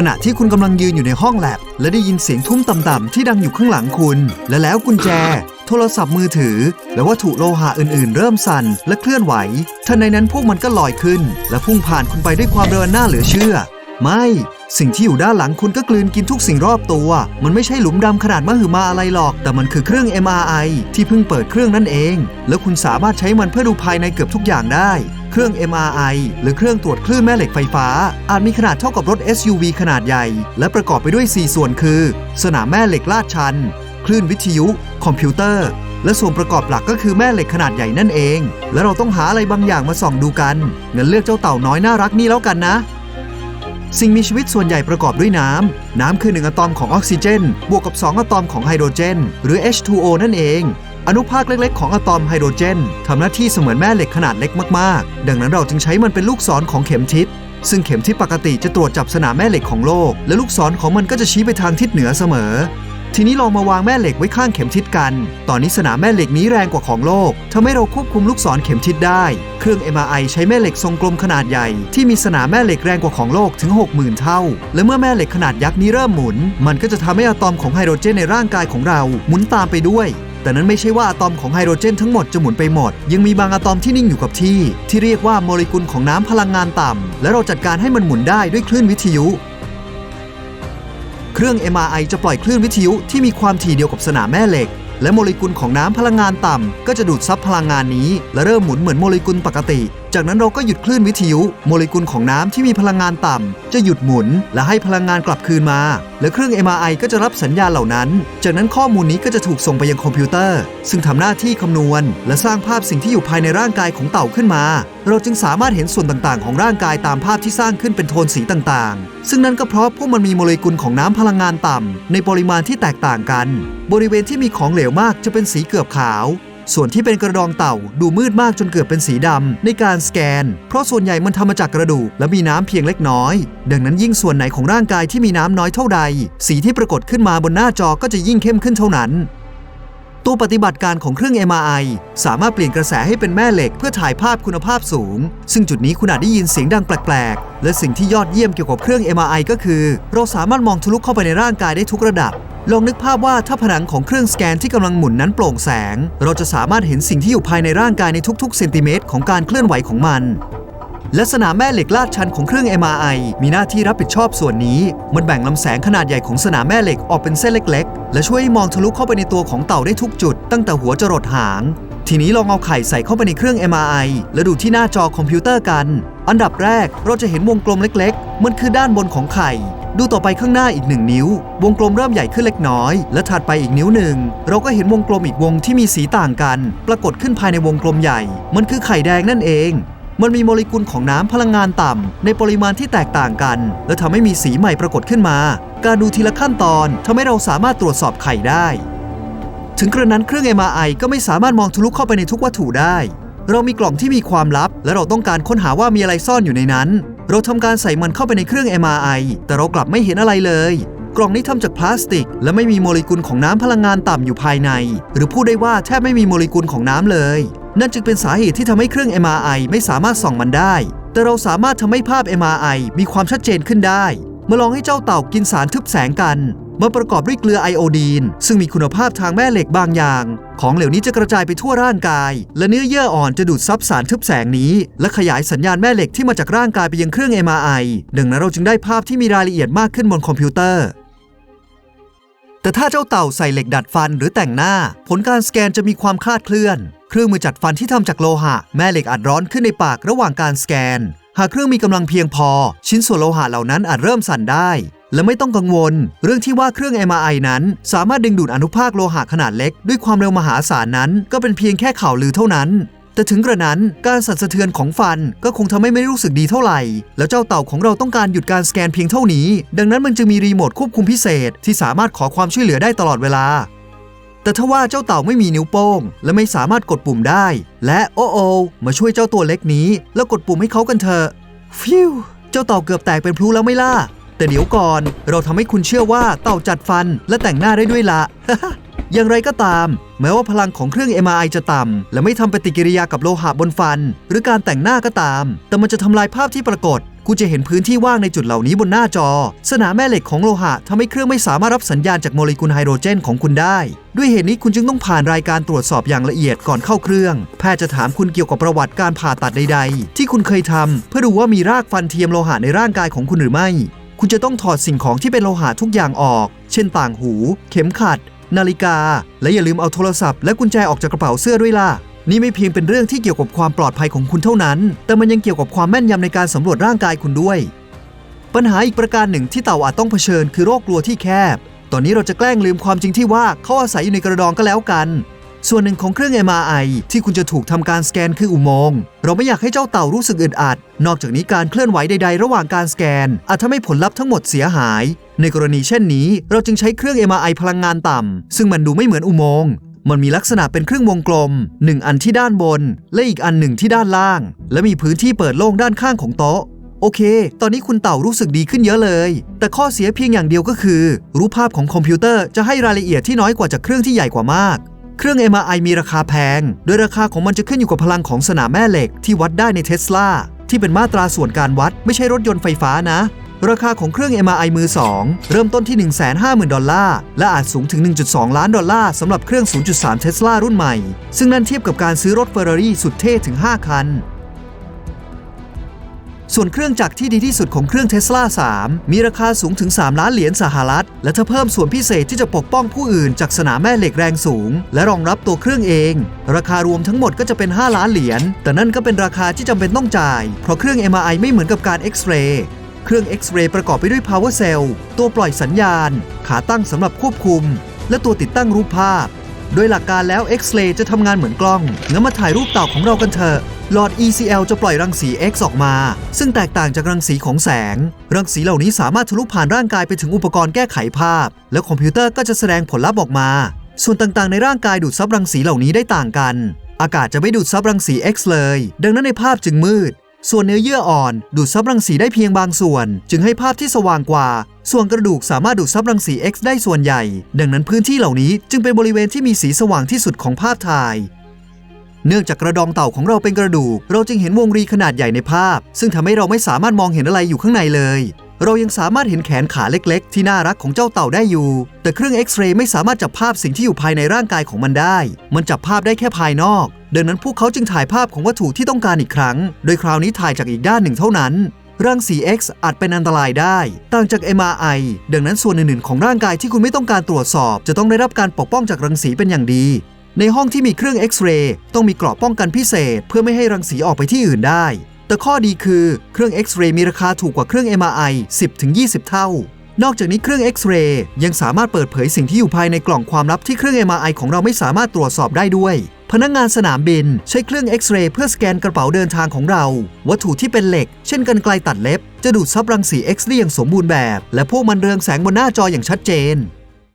ขณะที่คุณกำลังยืนอยู่ในห้องแลบ และได้ยินเสียงทุ้มต่ำๆที่ดังอยู่ข้างหลังคุณ และแล้วกุญแจ โทรศัพท์มือถือ และวัตถุโลหะอื่นๆ เริ่มสั่นและเคลื่อนไหวทันในนั้นพวกมันก็ลอยขึ้น และพุ่งผ่านคุณไปด้วยความเร็วอันน่าเหลือเชื่อ ไม่ สิ่งที่อยู่ด้านหลังคุณก็กลืนกินทุกสิ่งรอบตัว มันไม่ใช่หลุมดำขนาดมหึมาอะไรหรอก แต่มันคือเครื่อง MRI ที่เพิ่งเปิดเครื่องนั่นเอง แล้วคุณสามารถใช้มันเพื่อดูภายในเกือบทุกอย่างได้ เครื่อง MRI หรือเครื่องตรวจคลื่นแม่เหล็กไฟฟ้า อาจมีขนาดเท่ากับรถ SUV ขนาดใหญ่ และประกอบไปด้วย 4 ส่วนคือ สนามแม่เหล็กลาดชัน คลื่นวิทยุ คอมพิวเตอร์ และส่วนประกอบหลักก็คือแม่เหล็กขนาดใหญ่นั่นเอง และเราต้องหาอะไรบางอย่างมาส่องดูกันงั้นเลือกเจ้าเต่าน้อยน่ารักนี่แล้วกันนะสิ่งมีชีวิตส่วนใหญ่ประกอบด้วยน้ำ น้ำคือหนึ่งอะตอมของออกซิเจน บวกกับ 2 อะตอมของไฮโดรเจน หรือ H2O นั่นเอง อนุภาคเล็กๆ ของอะตอมไฮโดรเจนทำหน้าที่เสมือนแม่เหล็กขนาดเล็กมากๆ ดังนั้นเราจึงใช้มันเป็นลูกศรของเข็มทิศซึ่งเข็มทิศปกติจะตรวจจับสนามแม่เหล็กของโลก และลูกศรของมันก็จะชี้ไปทางทิศเหนือเสมอ ทีนี้ลองมาวางแม่เหล็กไว้ข้างเข็มทิศกัน ตอนนี้สนามแม่เหล็กนี้แรงกว่าของโลกทำให้เราควบคุมลูกศรเข็มทิศได้ เครื่อง MRI ใช้แม่เหล็กทรงกลมขนาดใหญ่ ที่มีสนามแม่เหล็กแรงกว่าของโลกถึง 60,000 เท่า และเมื่อแม่เหล็กขนาดยักษ์นี้เริ่มหมุน มันก็จะทำให้อะตอมของไฮโดรเจนในร่างกายของเราหมุนตามไปด้วย แต่นั้นไม่ใช่ว่าอะตอมของไฮโดรเจนทั้งหมดจะหมุนไปหมด ยังมีบางอะตอมที่นิ่งอยู่กับที่ ที่เรียกว่าโมเลกุลของน้ำพลังงานต่ำและเราจัดการให้มันหมุนได้ด้วยคลื่นวิทยุ เครื่อง MRI จะปล่อยคลื่นวิทยุที่มีความถี่เดียวกับสนามแม่เหล็ก และโมเลกุลของน้ำพลังงานต่ำก็จะดูดซับพลังงานนี้ และเริ่มหมุนเหมือนโมเลกุลปกติจากนั้นเราก็หยุดคลื่นวิทยุ โมเลกุลของน้ำที่มีพลังงานต่ำจะหยุดหมุน และให้พลังงานกลับคืนมา และเครื่อง MRI ก็จะรับสัญญาณเหล่านั้น จากนั้นข้อมูลนี้ก็จะถูกส่งไปยังคอมพิวเตอร์ ซึ่งทำหน้าที่คำนวณ และสร้างภาพสิ่งที่อยู่ภายในร่างกายของเต่าขึ้นมา เราจึงสามารถเห็นส่วนต่างๆ ของร่างกายตามภาพที่สร้างขึ้นเป็นโทนสีต่างๆ ซึ่งนั่นก็เพราะพวกมันมีโมเลกุลของน้ำพลังงานต่ำในปริมาณที่แตกต่างกัน บริเวณที่มีของเหลวมากจะเป็นสีเกือบขาว ส่วนที่เป็นกระดองเต่าดูมืดมากจนเกือบเป็นสีดำในการสแกน เพราะส่วนใหญ่มันทำมาจากกระดูกและมีน้ำเพียงเล็กน้อย ดังนั้นยิ่งส่วนไหนของร่างกายที่มีน้ำน้อยเท่าใด สีที่ปรากฏขึ้นมาบนหน้าจอก็จะยิ่งเข้มขึ้นเท่านั้น ตัวปฏิบัติการของเครื่อง MRI สามารถเปลี่ยนกระแสให้เป็นแม่เหล็กเพื่อถ่ายภาพคุณภาพสูง ซึ่งจุดนี้คุณอาจได้ยินเสียงดังแปลกๆ และสิ่งที่ยอดเยี่ยมเกี่ยวกับเครื่อง MRI ก็คือ เราสามารถมองทะลุเข้าไปในร่างกายได้ทุกระดับ ลองนึกภาพว่าถ้าผนังของเครื่องสแกนที่กำลังหมุนนั้นโปร่งแสง เราจะสามารถเห็นสิ่งที่อยู่ภายในร่างกายในทุกๆเซนติเมตรของการเคลื่อนไหวของมันและสนามแม่เหล็กลาดชันของเครื่อง MRI มีหน้าที่รับผิดชอบส่วนนี้ มันแบ่งลำแสงขนาดใหญ่ของสนามแม่เหล็กออกเป็นเส้นเล็ก ๆ และช่วยมองทะลุเข้าไปในตัวของเต่าได้ทุกจุด ตั้งแต่หัวจรดหาง ทีนี้ลองเอาไข่ใส่เข้าไปในเครื่อง MRI และดูที่หน้าจอคอมพิวเตอร์กัน อันดับแรกเราจะเห็นวงกลมเล็ก ๆ มันคือด้านบนของไข่ ดูต่อไปข้างหน้าอีกหนึ่งนิ้ว วงกลมเริ่มใหญ่ขึ้นเล็กน้อย และถัดไปอีกนิ้วหนึ่ง เราก็เห็นวงกลมอีกวงที่มีสีต่างกัน ปรากฏขึ้นภายในวงกลมใหญ่ มันคือไข่แดงนั่นเอง มันมีโมเลกุลของน้ำพลังงานต่ำในปริมาณที่แตกต่างกัน และทำให้มีสีใหม่ปรากฏขึ้นมา การดูทีละขั้นตอนทำให้เราสามารถตรวจสอบไข่ได้ ถึงกระนั้นเครื่อง MRI ก็ไม่สามารถมองทะลุเข้าไปในทุกวัตถุได้ เรามีกล่องที่มีความลับ และเราต้องการค้นหาว่ามีอะไรซ่อนอยู่ในนั้น เราทำการใส่มันเข้าไปในเครื่อง MRI แต่เรากลับไม่เห็นอะไรเลย กล่องนี้ทำจากพลาสติก และไม่มีโมเลกุลของน้ำพลังงานต่ำอยู่ภายใน หรือพูดได้ว่าแทบไม่มีโมเลกุลของน้ำเลย นั่นจึงเป็นสาเหตุที่ทำให้เครื่อง MRI ไม่สามารถส่องมันได้ แต่เราสามารถทำให้ภาพ MRI มีความชัดเจนขึ้นได้ มาลองให้เจ้าเต่ากินสารทึบแสงกัน มันประกอบด้วยเกลือไอโอดีน ซึ่งมีคุณภาพทางแม่เหล็กบางอย่าง ของเหลวนี้จะกระจายไปทั่วร่างกาย และเนื้อเยื่ออ่อนจะดูดซับสารทึบแสงนี้ และขยายสัญญาณแม่เหล็กที่มาจากร่างกายไปยังเครื่อง MRI ดังนั้นเราจึงได้ภาพที่มีรายละเอียดมากขึ้นบนคอมพิวเตอร์แต่ถ้าเจ้าเต่าใส่เหล็กดัดฟันหรือแต่งหน้า ผลการสแกนจะมีความคลาดเคลื่อน เครื่องมือจัดฟันที่ทำจากโลหะ แม่เหล็กอาจร้อนขึ้นในปากระหว่างการสแกน หากเครื่องมีกำลังเพียงพอ ชิ้นส่วนโลหะเหล่านั้นอาจเริ่มสั่นได้ และไม่ต้องกังวล เรื่องที่ว่าเครื่อง MRI นั้น สามารถดึงดูดอนุภาคโลหะขนาดเล็ก ด้วยความเร็วมหาศาลนั้น ก็เป็นเพียงแค่ข่าวลือเท่านั้น แต่ถึงกระนั้นการสั่นสะเทือนของฟันก็คงทำให้ไม่รู้สึกดีเท่าไหร่ แล้วเจ้าเต่าของเราต้องการหยุดการสแกนเพียงเท่านี้ ดังนั้นมันจึงมีรีโมทควบคุมพิเศษ ที่สามารถขอความช่วยเหลือได้ตลอดเวลา แต่ถ้าว่าเจ้าเต่าไม่มีนิ้วโป้ง และไม่สามารถกดปุ่มได้ และโอ้โอมาช่วยเจ้าตัวเล็กนี้ แล้วกดปุ่มให้เขากันเถอะฟิวเจ้าเต่าเกือบแตกเป็นพลุแล้วไม่ล่ะ แต่เดี๋ยวก่อนเราทำให้คุณเชื่อว่าเต่าจัดฟันและแต่งหน้าได้ด้วยละ อย่างไรก็ตาม แม้ว่าพลังของเครื่อง MRI จะต่ำและไม่ทำปฏิกิริยากับโลหะบนฟัน หรือการแต่งหน้าก็ตาม แต่มันจะทำลายภาพที่ปรากฏคุณจะเห็นพื้นที่ว่างในจุดเหล่านี้บนหน้าจอ สนามแม่เหล็กของโลหะทำให้เครื่องไม่สามารถรับสัญญาณจากโมเลกุลไฮโดรเจนของคุณได้ ด้วยเหตุนี้คุณจึงต้องผ่านรายการตรวจสอบอย่างละเอียดก่อนเข้าเครื่อง แพทย์จะถามคุณเกี่ยวกับประวัติการผ่าตัดใด ๆ ที่คุณเคยทำเพื่อดูว่ามีรากฟันเทียมโลหะในร่างกายของคุณหรือไม่ คุณจะต้องถอดสิ่งของที่เป็นโลหะทุกอย่างออก เช่นต่างหู เข็มขัด นาฬิกา และอย่าลืมเอาโทรศัพท์ และกุญแจออกจากกระเป๋าเสื้อด้วยล่ะ นี่ไม่เพียงเป็นเรื่องที่เกี่ยวกับความปลอดภัยของคุณเท่านั้น แต่มันยังเกี่ยวกับความแม่นยำในการสำรวจร่างกายคุณด้วย ปัญหาอีกประการหนึ่งที่เต่าอาจต้องเผชิญคือโรคกลัวที่แคบ ตอนนี้เราจะแกล้งลืมความจริงที่ว่าเขาอาศัยอยู่ในกระดองก็แล้วกัน ส่วนหนึ่งของเครื่อง MRI ที่คุณจะถูกทำการสแกนคืออุโมงค์ เราไม่อยากให้เจ้าเต่ารู้สึกอึดอัด นอกจากนี้การเคลื่อนไหวใด ๆ ระหว่างการสแกน อาจทำให้ผลลัพธ์ทั้งหมดเสียหาย ในกรณีเช่นนี้ เราจึงใช้เครื่อง MRI พลังงานต่ำ ซึ่งมันดูไม่เหมือนอุโมงค์มันมีลักษณะเป็นเครื่องวงกลม 1 อันที่ด้านบน และอีกอันหนึ่งที่ด้านล่าง และมีพื้นที่เปิดโล่งด้านข้างของโต๊ะ โอเค ตอนนี้คุณเต่ารู้สึกดีขึ้นเยอะเลย แต่ข้อเสียเพียงอย่างเดียวก็คือ รูปภาพของคอมพิวเตอร์จะให้รายละเอียดที่น้อยกว่าจากเครื่องที่ใหญ่กว่ามาก เครื่อง MRI มีราคาแพง โดยราคาของมันจะขึ้นอยู่กับพลังของสนามแม่เหล็กที่วัดได้ในเทสลาที่เป็นมาตราส่วนการวัดไม่ใช่รถยนต์ไฟฟ้านะ ราคาของเครื่อง MRI มือ 2 เริ่มต้นที่ 150,000 ดอลลาร์ และอาจสูงถึง 1.2 ล้านดอลลาร์สำหรับเครื่อง 0.3 เทสลารุ่นใหม่ ซึ่งนั่นเทียบกับการซื้อรถเฟอร์รารี่สุดเท่ถึง 5 คัน ส่วนเครื่องจักรที่ดีที่สุดของเครื่องเทสลา3 มีราคาสูงถึง 3 ล้านเหรียญสหรัฐ และถ้าเพิ่มส่วนพิเศษที่จะปกป้องผู้อื่นจากสนามแม่เหล็กแรงสูง และรองรับตัวเครื่องเอง ราคารวมทั้งหมดก็จะเป็น 5 ล้านเหรียญ แต่นั่นก็เป็นราคาที่จำเป็นต้องจ่าย เพราะเครื่อง MRI ไม่เหมือนกับการเอ็กซเรย์เครื่องเอ็กซเรย์ประกอบไปด้วย power cell ตัวปล่อยสัญญาณ ขาตั้งสำหรับควบคุม และตัวติดตั้งรูปภาพ โดยหลักการแล้ว X-ray จะทำงานเหมือนกล้องงั้นมาถ่ายรูปเต่าของเรากันเถอะ หลอด ECL จะปล่อยรังสี X ออกมา ซึ่งแตกต่างจากรังสีของแสง รังสีเหล่านี้สามารถทะลุผ่านร่างกายไปถึงอุปกรณ์แก้ไขภาพ แล้วคอมพิวเตอร์ก็จะแสดงผลลัพธ์ออกมา ส่วนต่างๆ ในร่างกายดูดซับรังสีเหล่านี้ได้ต่างกัน อากาศจะไม่ดูดซับรังสี X เลย ดังนั้นในภาพจึงมืด ส่วนเนื้อเยื่ออ่อนดูดซับรังสีได้เพียงบางส่วน จึงให้ภาพที่สว่างกว่า ส่วนกระดูกสามารถดูดซับรังสี X ได้ส่วนใหญ่ ดังนั้นพื้นที่เหล่านี้จึงเป็นบริเวณที่มีสีสว่างที่สุดของภาพถ่าย เนื่องจากกระดองเต่าของเราเป็นกระดูก เราจึงเห็นวงรีขนาดใหญ่ในภาพ ซึ่งทำให้เราไม่สามารถมองเห็นอะไรอยู่ข้างในเลย เรายังสามารถเห็นแขนขาเล็ก ๆ ที่น่ารักของเจ้าเต่าได้อยู่ แต่เครื่องเอ็กซเรย์ไม่สามารถจับภาพสิ่งที่อยู่ภายในร่างกายของมันได้ มันจับภาพได้แค่ภายนอก ดังนั้นพวกเขาจึงถ่ายภาพของวัตถุที่ต้องการอีกครั้ง โดยคราวนี้ถ่ายจากอีกด้านหนึ่งเท่านั้นรังสี X อาจเป็นอันตรายได้ ต่างจาก MRI ดังนั้นส่วนอื่นๆ ของร่างกายที่คุณไม่ต้องการตรวจสอบ จะต้องได้รับการปกป้องจากรังสีเป็นอย่างดี ในห้องที่มีเครื่องเอ็กซเรย์ต้องมีกราะป้องกันพิเศษ เพื่อไม่ให้รังสีออกไปที่อื่นได้ แต่ข้อดีคือเครื่องเอ็กซเรย์มีราคาถูกกว่าเครื่อง MRI 10-20 เท่า นอกจากนี้เครื่องเอ็กซเรย์ยังสามารถเปิดเผยสิ่งที่อยู่ภายในกล่องความลับที่เครื่อง MRI ของเราไม่สามารถตรวจสอบได้ด้วย พนักงานสนามบินใช้เครื่องเอ็กซเรย์เพื่อสแกนกระเป๋าเดินทางของเรา วัตถุที่เป็นเหล็ก เช่นกรรไกรตัดเล็บ จะดูดซับรังสี X ได้อย่างสมบูรณ์แบบ และพวกมันเรืองแสงบนหน้าจออย่างชัดเจน